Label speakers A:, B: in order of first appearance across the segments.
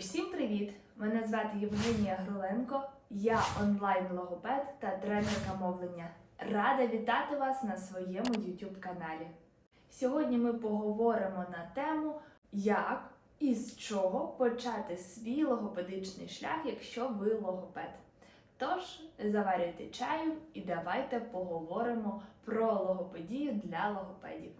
A: Усім привіт! Мене звати Євгенія Груленко, я онлайн-логопед та тренерка мовлення. Рада вітати вас на своєму YouTube каналі. Сьогодні ми поговоримо на тему, як і з чого почати свій логопедичний шлях, якщо ви логопед. Тож, заварюйте чаю і давайте поговоримо про логопедію для логопедів.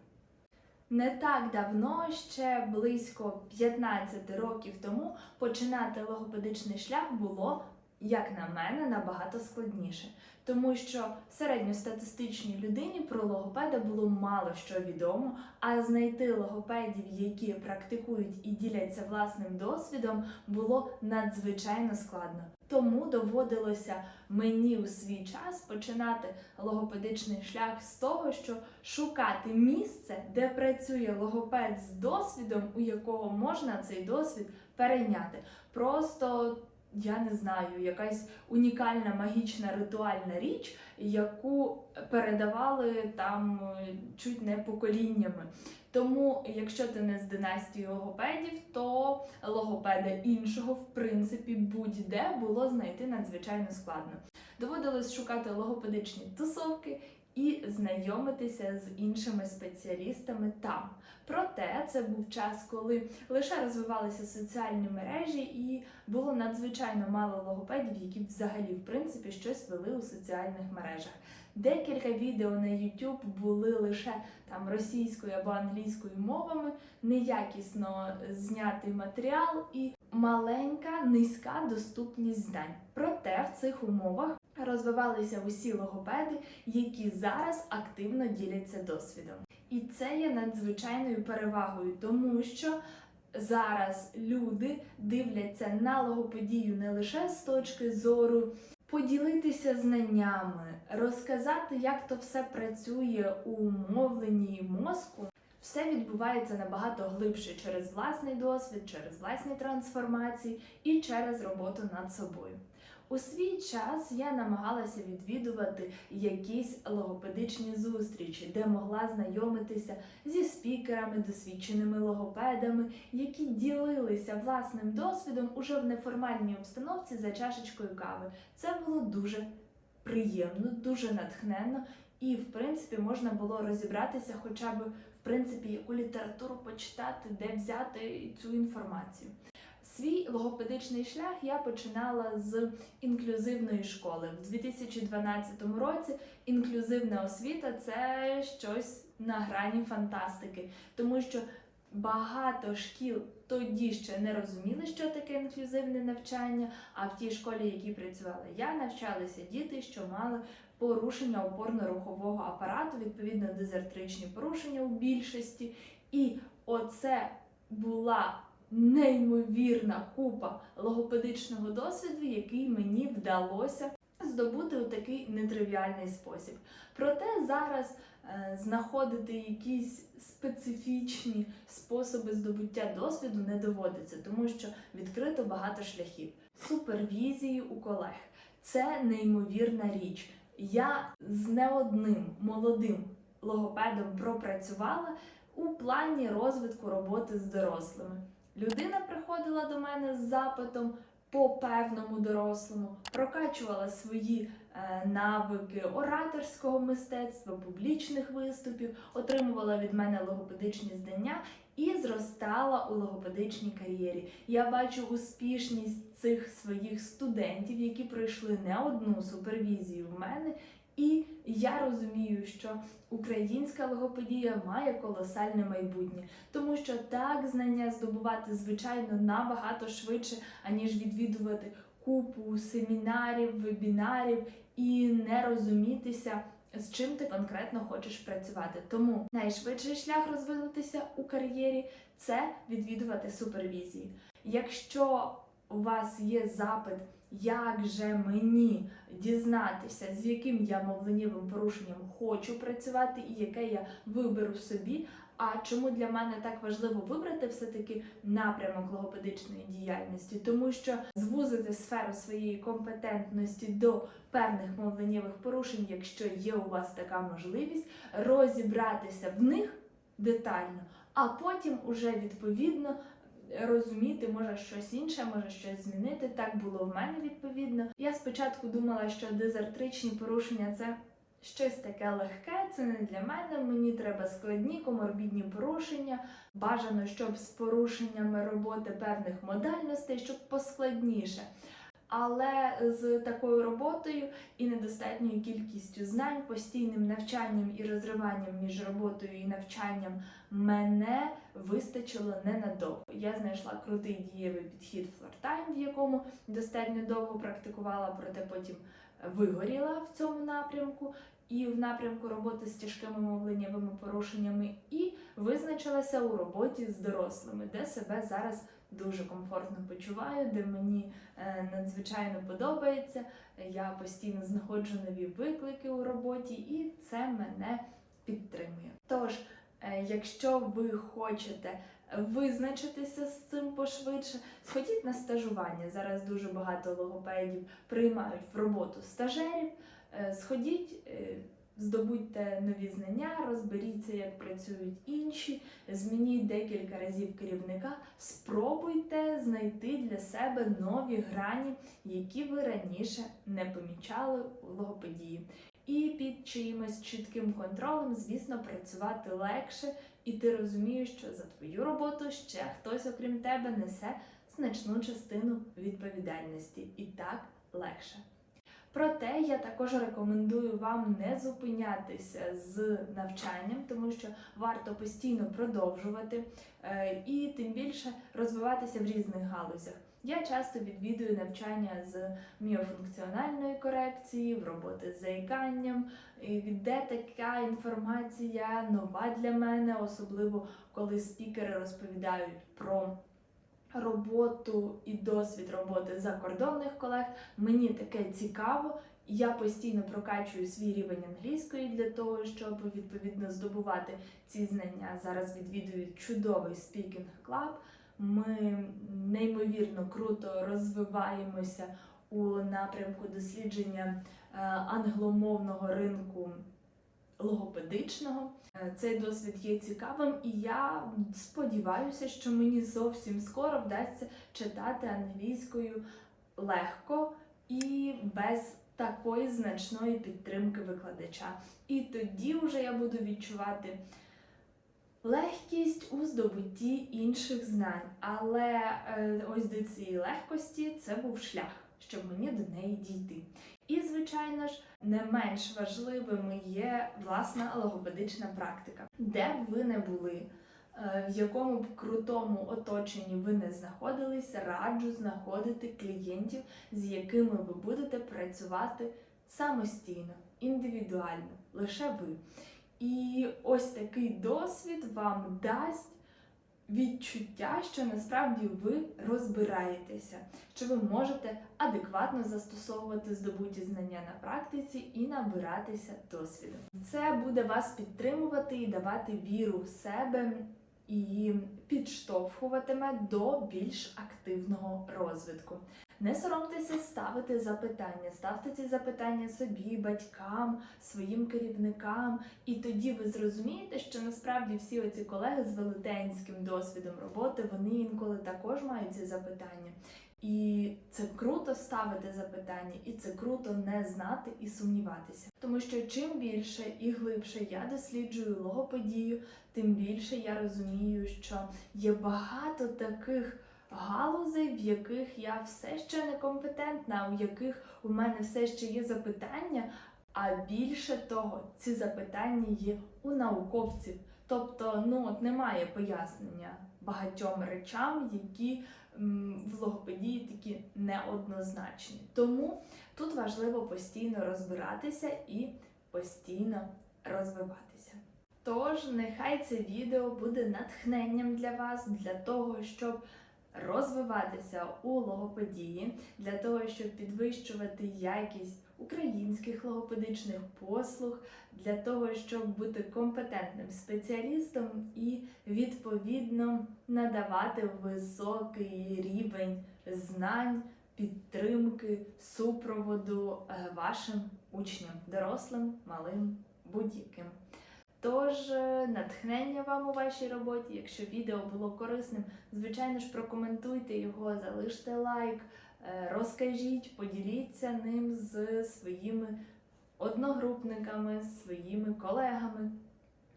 A: Не так давно, ще близько 15 років тому, починати логопедичний шлях було, як на мене, набагато складніше, тому що середньостатистичній людині про логопеда було мало що відомо, а знайти логопедів, які практикують і діляться власним досвідом, було надзвичайно складно. Тому доводилося мені у свій час починати логопедичний шлях з того, що шукати місце, де працює логопед з досвідом, у якого можна цей досвід перейняти. Просто я не знаю, якась унікальна магічна ритуальна річ, яку передавали там е, чуть не поколіннями. Тому, якщо ти не з династії логопедів, то логопеда іншого, в принципі, будь-де було знайти надзвичайно складно. Доводилось шукати логопедичні тусовки і знайомитися з іншими спеціалістами там. Проте це був час, коли лише розвивалися соціальні мережі, і було надзвичайно мало логопедів, які взагалі в принципі щось вели у соціальних мережах. Декілька відео на YouTube були лише там російською або англійською мовами, неякісно знятий матеріал і маленька низька доступність знань. Проте в цих умовах розвивалися усі логопеди, які зараз активно діляться досвідом. І це є надзвичайною перевагою, тому що зараз люди дивляться на логопедію не лише з точки зору поділитися знаннями, розказати, як то все працює у мовленні мозку. Все відбувається набагато глибше через власний досвід, через власні трансформації і через роботу над собою. У свій час я намагалася відвідувати якісь логопедичні зустрічі, де могла знайомитися зі спікерами, досвідченими логопедами, які ділилися власним досвідом уже в неформальній обстановці за чашечкою кави. Це було дуже приємно, дуже натхненно, і в принципі можна було розібратися, хоча б в принципі яку літературу почитати, де взяти цю інформацію. Свій логопедичний шлях я починала з інклюзивної школи. В 2012 році інклюзивна освіта це щось на грані фантастики, тому що багато шкіл тоді ще не розуміли, що таке інклюзивне навчання. А в тій школі, в якій працювала я, навчалися діти, що мали порушення опорно-рухового апарату, відповідно дезертричні порушення у більшості. І оце була неймовірна купа логопедичного досвіду, який мені вдалося здобути у такий нетривіальний спосіб. Проте зараз е, знаходити якісь специфічні способи здобуття досвіду не доводиться, тому що відкрито багато шляхів. Супервізії у колег це неймовірна річ. Я з не одним молодим логопедом пропрацювала у плані розвитку роботи з дорослими. Людина приходила до мене з запитом по певному дорослому, прокачувала свої е, навики ораторського мистецтва, публічних виступів, отримувала від мене логопедичні знання і зростала у логопедичній кар'єрі. Я бачу успішність цих своїх студентів, які пройшли не одну супервізію в мене. І я розумію, що українська логопедія має колосальне майбутнє, тому що так знання здобувати звичайно набагато швидше, аніж відвідувати купу семінарів, вебінарів і не розумітися. З чим ти конкретно хочеш працювати. Тому найшвидший шлях розвинутися у кар'єрі це відвідувати супервізії. Якщо у вас є запит, як же мені дізнатися, з яким я мовленнєвим порушенням хочу працювати і яке я виберу собі. А чому для мене так важливо вибрати все-таки напрямок логопедичної діяльності? Тому що звузити сферу своєї компетентності до певних мовленнєвих порушень, якщо є у вас така можливість, розібратися в них детально, а потім уже відповідно розуміти, може щось інше, може щось змінити. Так було в мене відповідно. Я спочатку думала, що дезартричні порушення це щось таке легке, це не для мене. Мені треба складні коморбідні порушення. Бажано, щоб з порушеннями роботи певних модальностей, щоб поскладніше. Але з такою роботою і недостатньою кількістю знань, постійним навчанням і розриванням між роботою і навчанням мене вистачило ненадовго. Я знайшла крутий дієвий підхід флортайм, в якому достатньо довго практикувала, проте потім вигоріла в цьому напрямку. І в напрямку роботи з тяжкими мовленнєвими порушеннями, і визначилася у роботі з дорослими, де себе зараз дуже комфортно почуваю, де мені е, надзвичайно подобається. Я постійно знаходжу нові виклики у роботі, і це мене підтримує. Тож, е, якщо ви хочете визначитися з цим пошвидше, сходіть на стажування. Зараз дуже багато логопедів приймають в роботу стажерів. Е, Сходіть. Здобудьте нові знання, розберіться, як працюють інші, змініть декілька разів керівника, спробуйте знайти для себе нові грані, які ви раніше не помічали у логопедії. І під чиїмось чітким контролем, звісно, працювати легше, і ти розумієш, що за твою роботу ще хтось, окрім тебе, несе значну частину відповідальності. І так легше. Проте я також рекомендую вам не зупинятися з навчанням, тому що варто постійно продовжувати е, і тим більше розвиватися в різних галузях. Я часто відвідую навчання з міофункціональної корекції, в роботи з заїканням, де така інформація нова для мене, особливо коли спікери розповідають про роботу і досвід роботи закордонних колег. Мені таке цікаво. Я постійно прокачую свій рівень англійської для того, щоб відповідно здобувати ці знання. Зараз відвідую чудовий спікінг клаб. Ми неймовірно круто розвиваємося у напрямку дослідження е, англомовного ринку логопедичного. Е, Цей досвід є цікавим, і я сподіваюся, що мені зовсім скоро вдасться читати англійською легко і без такої значної підтримки викладача. І тоді вже я буду відчувати легкість у здобутті інших знань. Але е, ось до цієї легкості це був шлях, щоб мені до неї дійти. І, звичайно ж, не менш важливим є власна логопедична практика. Де б ви не були, е, в якому б крутому оточенні ви не знаходились, раджу знаходити клієнтів, з якими ви будете працювати самостійно, індивідуально, лише ви. І ось такий досвід вам дасть відчуття, що насправді ви розбираєтеся, що ви можете адекватно застосовувати здобуті знання на практиці і набиратися досвіду. Це буде вас підтримувати і давати віру в себе. І підштовхуватиме до більш активного розвитку. Не соромтеся ставити запитання, ставте ці запитання собі, батькам, своїм керівникам, і тоді ви зрозумієте, що насправді всі оці колеги з велетенським досвідом роботи вони інколи також мають ці запитання. І це круто ставити запитання, і це круто не знати і сумніватися. Тому що чим більше і глибше я досліджую логопедію, тим більше я розумію, що є багато таких галузей, в яких я все ще некомпетентна, у яких у мене все ще є запитання. А більше того, ці запитання є у науковців. Тобто, ну от немає пояснення багатьом речам, які м, в логопедії такі неоднозначні. Тому тут важливо постійно розбиратися і постійно розвиватися. Тож, нехай це відео буде натхненням для вас для того, щоб розвиватися у логопедії, для того, щоб підвищувати якість українських логопедичних послуг, для того, щоб бути компетентним спеціалістом і відповідно надавати високий рівень знань, підтримки, супроводу е, вашим учням, дорослим, малим, будь-яким. Тож, е, натхнення вам у вашій роботі. Якщо відео було корисним, звичайно ж прокоментуйте його, залиште лайк, е, розкажіть, поділіться ним з своїми одногрупниками, своїми колегами,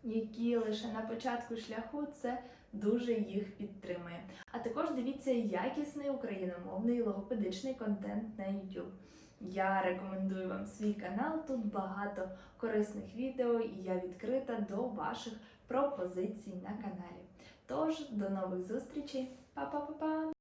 A: які лише на початку шляху це дуже їх підтримує. А також дивіться якісний україномовний логопедичний контент на YouTube. Я рекомендую вам свій канал. Тут багато корисних відео, і я відкрита до ваших пропозицій на каналі. Тож, до нових зустрічей, Па-па-па-па!